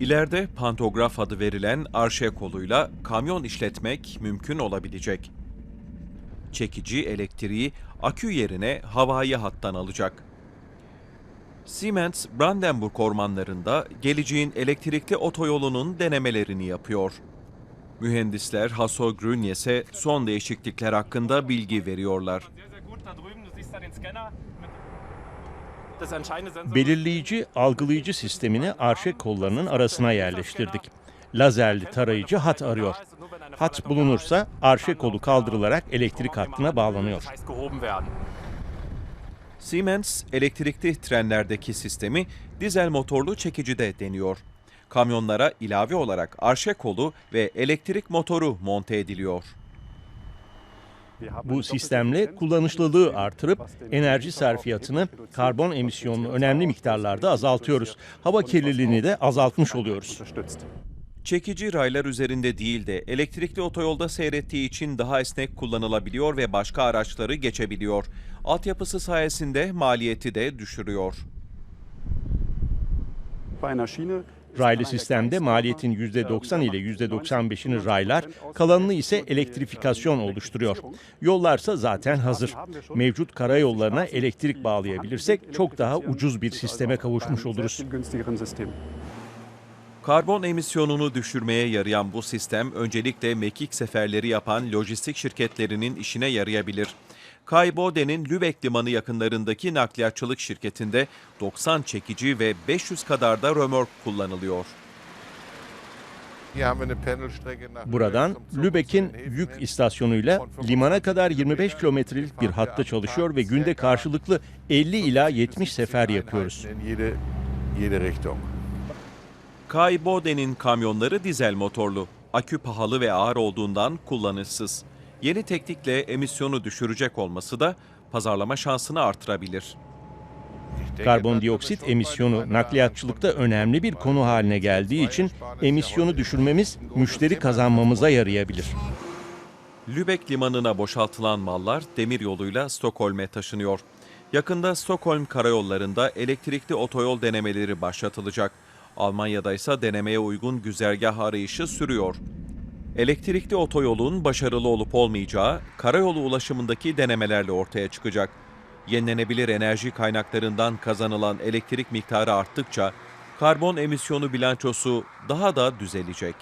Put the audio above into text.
İleride pantograf adı verilen arşe koluyla kamyon işletmek mümkün olabilecek. Çekici elektriği akü yerine havai hattan alacak. Siemens, Brandenburg ormanlarında geleceğin elektrikli otoyolunun denemelerini yapıyor. Mühendisler Hasso Grünyes'e son değişiklikler hakkında bilgi veriyorlar. Belirleyici, algılayıcı sistemini arşe kollarının arasına yerleştirdik. Lazerli tarayıcı hat arıyor. Hat bulunursa arşe kolu kaldırılarak elektrik hattına bağlanıyor. Siemens elektrikli trenlerdeki sistemi dizel motorlu çekicide deniyor. Kamyonlara ilave olarak arşe kolu ve elektrik motoru monte ediliyor. Bu sistemle kullanışlılığı artırıp enerji sarfiyatını, karbon emisyonunu önemli miktarlarda azaltıyoruz. Hava kirliliğini de azaltmış oluyoruz. Çekici raylar üzerinde değil de elektrikli otoyolda seyrettiği için daha esnek kullanılabiliyor ve başka araçları geçebiliyor. Altyapısı sayesinde maliyeti de düşürüyor. Raylı sistemde maliyetin %90 ile %95'ini raylar, kalanını ise elektrifikasyon oluşturuyor. Yollarsa zaten hazır. Mevcut karayollarına elektrik bağlayabilirsek çok daha ucuz bir sisteme kavuşmuş oluruz. Karbon emisyonunu düşürmeye yarayan bu sistem öncelikle mekik seferleri yapan lojistik şirketlerinin işine yarayabilir. Kai Bode'nin Lübeck limanı yakınlarındaki nakliyatçılık şirketinde 90 çekici ve 500 kadar da römork kullanılıyor. Buradan Lübeck'in yük istasyonuyla limana kadar 25 kilometrelik bir hatta çalışıyor ve günde karşılıklı 50 ila 70 sefer yapıyoruz. Kai Bode'nin kamyonları dizel motorlu. Akü pahalı ve ağır olduğundan kullanışsız. Yeni teknikle emisyonu düşürecek olması da pazarlama şansını artırabilir. Karbondioksit emisyonu nakliyatçılıkta önemli bir konu haline geldiği için emisyonu düşürmemiz müşteri kazanmamıza yarayabilir. Lübeck limanına boşaltılan mallar demir yoluyla Stockholm'e taşınıyor. Yakında Stockholm karayollarında elektrikli otoyol denemeleri başlatılacak. Almanya'da ise denemeye uygun güzergah arayışı sürüyor. Elektrikli otoyolun başarılı olup olmayacağı karayolu ulaşımındaki denemelerle ortaya çıkacak. Yenilenebilir enerji kaynaklarından kazanılan elektrik miktarı arttıkça karbon emisyonu bilançosu daha da düzelecek.